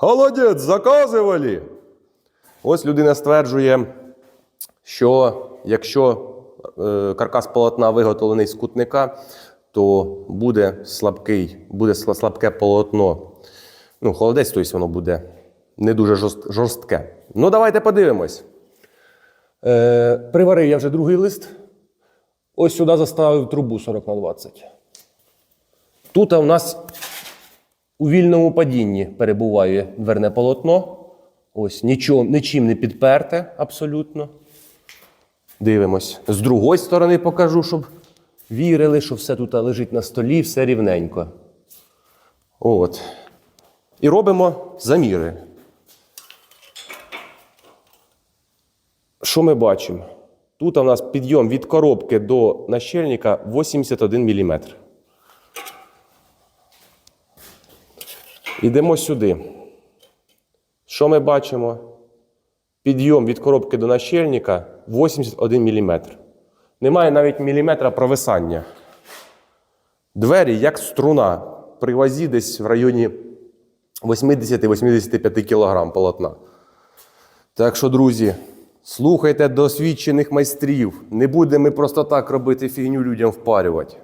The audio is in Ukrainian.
Холодець, заказували. Ось людина стверджує, що якщо е, каркас полотна виготовлений з кутника, то буде слабкий, буде слабке полотно. Ну, холодець, тобто воно буде не дуже жорстке. Ну, давайте подивимось. Е, приварив я вже другий лист. Ось сюди заставив трубу 40 на 20. Тут у нас у вільному падінні перебуває дверне полотно. Ось нічого, нічим не підперте абсолютно. Дивимось. З другої сторони покажу, щоб вірили, що все тут лежить на столі, все рівненько. От. І робимо заміри. Що ми бачимо? Тут у нас підйом від коробки до нащельника 81 мм. Йдемо сюди. Що ми бачимо? Підйом від коробки до нащельника 81 мм. Немає навіть міліметра провисання. Двері як струна. При вазі десь в районі 80-85 кг полотна. Так що, друзі, слухайте досвідчених майстрів. Не будемо ми просто так робити фігню людям впарювати.